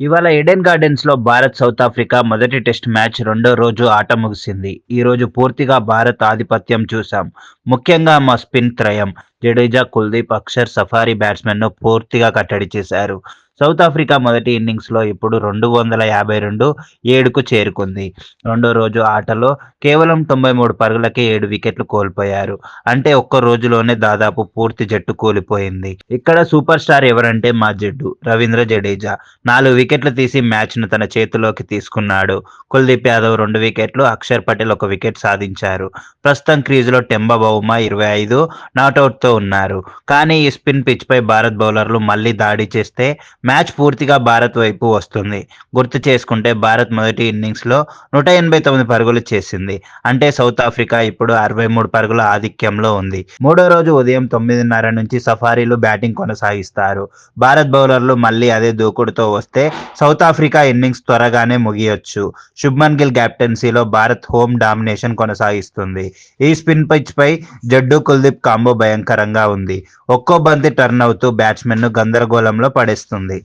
ఇవాళ ఎడెన్ గార్డెన్స్లో Bharat South Africa మొదటి టెస్ట్ మ్యాచ్ రెండో రోజు ఆట ముగిసింది. ఈ రోజు పూర్తిగా భారత్ ఆధిపత్యం చూశాం. ముఖ్యంగా మా స్పిన్ త్రయం. జడేజా కుల్దీప్ అక్షర్ సఫారీ బ్యాట్స్మెన్ను పూర్తిగా కట్టడి చేశారు. సౌత్ ఆఫ్రికా మొదటి ఇన్నింగ్స్లో ఇప్పుడు రెండు వందల యాభై రెండు ఏడుకు చేరుకుంది. రెండో రోజు ఆటలో కేవలం తొంభై మూడు పరుగులకే ఏడు వికెట్లు కోల్పోయారు. అంటే ఒక్క రోజులోనే దాదాపు పూర్తి జట్టు కూలిపోయింది. ఇక్కడ సూపర్ స్టార్ ఎవరంటే మా జడ్డు రవీంద్ర జడేజా. నాలుగు వికెట్లు తీసి మ్యాచ్ను తన చేతిలోకి తీసుకున్నాడు. కుల్దీప్ యాదవ్ రెండు వికెట్లు అక్షర్ పటేల్ ఒక వికెట్ సాధించారు. ప్రస్తుతం క్రీజులో టెంబా బౌమా ఇరవై ఐదు నాట్అవుట్ తో ఉన్నారు. కానీ ఈ స్పిన్ పిచ్ పై భారత్ బౌలర్లు మళ్ళీ దాడి చేస్తే మ్యాచ్ పూర్తిగా భారత్ వైపు వస్తుంది. గుర్తు చేసుకుంటే భారత్ మొదటి ఇన్నింగ్స్లో నూట ఎనభై తొమ్మిది పరుగులు చేసింది. అంటే సౌత్ ఆఫ్రికా ఇప్పుడు అరవై మూడు పరుగుల ఆధిక్యంలో ఉంది. మూడో రోజు ఉదయం తొమ్మిదిన్నర నుంచి సఫారీలు బ్యాటింగ్ కొనసాగిస్తారు. భారత్ బౌలర్లు మళ్ళీ అదే దూకుడుతో వస్తే సౌత్ ఆఫ్రికా ఇన్నింగ్స్ త్వరగానే ముగియొచ్చు. శుభ్మన్ గిల్ కెప్టెన్సీలో భారత్ హోమ్ డామినేషన్ కొనసాగిస్తుంది. ఈ స్పిన్ పిచ్ పై జడ్డు కుల్దీప్ కాంబో భయంకర భయంకరంగా ఉంది. ఒక్కో బంతి టర్న్ అవుతూ బ్యాట్స్మెన్ను గందరగోళంలో పడేస్తుంది.